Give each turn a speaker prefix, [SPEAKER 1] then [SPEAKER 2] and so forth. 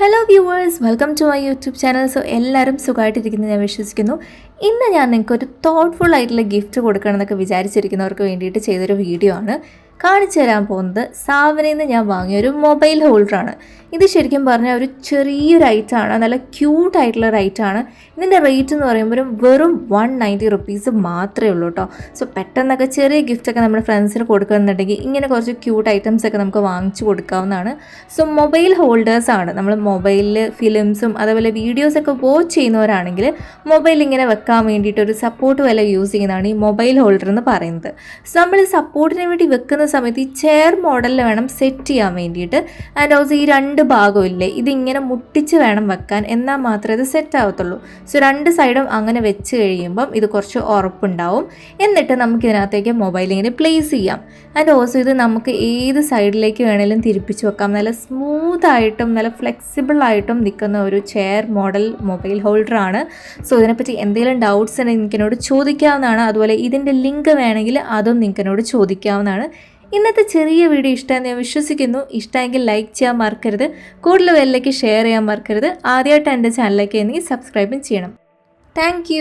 [SPEAKER 1] Hello viewers welcome to my YouTube channel so എല്ലാവരും സുഖമായിട്ടിരിക്കുന്നു. ഞാൻ വിശ്വസിക്കുന്നു. ഇന്ന് ഞാൻ നിങ്ങൾക്ക് ഒരു തോട്ട്ഫുൾ ആയിട്ടുള്ള ഗിഫ്റ്റ് കൊടുക്കണം എന്നൊക്കെ വിചാരിച്ചിരിക്കുന്നവർക്ക് വേണ്ടിയിട്ട് ചെയ്തൊരു വീഡിയോ ആണ്. കാണിച്ചു തരാൻ പോകുന്നത് സാവനയിൽ നിന്ന് ഞാൻ വാങ്ങിയ ഒരു മൊബൈൽ ഹോൾഡറാണ്. ഇത് ശരിക്കും പറഞ്ഞാൽ ഒരു ചെറിയൊരു ഐറ്റം ആണ്. നല്ല ക്യൂട്ട് ആയിട്ടുള്ള റൈറ്റാണ് ഇതിന്റെ റേറ്റ് എന്ന് പറയുമ്പോൾ വെറും വൺ നയന്റി റുപ്പീസ് മാത്രമേ ഉള്ളൂ കേട്ടോ സോ പെട്ടെന്നൊക്കെ ചെറിയ ഗിഫ്റ്റൊക്കെ നമ്മുടെ ഫ്രണ്ട്സിന് കൊടുക്കുന്നുണ്ടെങ്കിൽ ഇങ്ങനെ കുറച്ച് ക്യൂട്ട് ഐറ്റംസ് ഒക്കെ നമുക്ക് വാങ്ങിച്ചു കൊടുക്കാവുന്നതാണ്. സോ മൊബൈൽ ഹോൾഡേഴ്സാണ് നമ്മൾ മൊബൈലിൽ ഫിലിംസും അതേപോലെ വീഡിയോസൊക്കെ വാച്ച് ചെയ്യുന്നവരാണെങ്കിൽ മൊബൈൽ ഇങ്ങനെ വെക്കാൻ വേണ്ടിയിട്ട് ഒരു സപ്പോർട്ട് വില യൂസ് ചെയ്യുന്നതാണ് ഈ മൊബൈൽ ഹോൾഡർ എന്ന് പറയുന്നത്. സോ നമ്മൾ സപ്പോർട്ടിന് വേണ്ടി വെക്കുന്ന സമയത്ത് ഈ ചെയർ മോഡലിൽ വേണം സെറ്റ് ചെയ്യാൻ വേണ്ടിയിട്ട്. ആൻഡ് ഓൾസോ ഈ രണ്ട് ഭാഗമില്ലേ ഇതിങ്ങനെ മുട്ടിച്ച് വേണം വെക്കാൻ. എന്നാൽ മാത്രമേ ഇത് സെറ്റ് ആവത്തുള്ളൂ. സോ രണ്ട് സൈഡും അങ്ങനെ വെച്ച് കഴിയുമ്പം ഇത് കുറച്ച് ഉറപ്പുണ്ടാവും. എന്നിട്ട് നമുക്ക് ഇതിനകത്തേക്ക് മൊബൈൽ ഇങ്ങനെ പ്ലേസ് ചെയ്യാം. ആൻഡ് ഓൾസോ ഇത് നമുക്ക് ഏത് സൈഡിലേക്ക് വേണേലും തിരിപ്പിച്ച് വെക്കാം. നല്ല സ്മൂത്ത് ആയിട്ടും നല്ല ഫ്ലെക്സിബിൾ ആയിട്ടും നിൽക്കുന്ന ഒരു ചെയർ മോഡൽ മൊബൈൽ ഹോൾഡറാണ് സോ ഇതിനെപ്പറ്റി എന്തെങ്കിലും ഡൗട്ട്സ് എന്നോട് ചോദിക്കാവുന്നതാണ്. അതുപോലെ ഇതിന്റെ ലിങ്ക് വേണമെങ്കിൽ അതും നിങ്ങൾക്ക് ചോദിക്കാവുന്നതാണ്. ഇന്നത്തെ ചെറിയ വീഡിയോ ഇഷ്ടമെന്ന് ഞാൻ വിശ്വസിക്കുന്നു. ഇഷ്ടമെങ്കിൽ ലൈക്ക് ചെയ്യാൻ മറക്കരുത്. കൂടുതൽ പേരിലേക്ക് ഷെയർ ചെയ്യാൻ മറക്കരുത്. ആദ്യമായിട്ട് എന്റെ ചാനലിലേക്ക് എനിക്ക് സബ്സ്ക്രൈബും ചെയ്യണം. താങ്ക്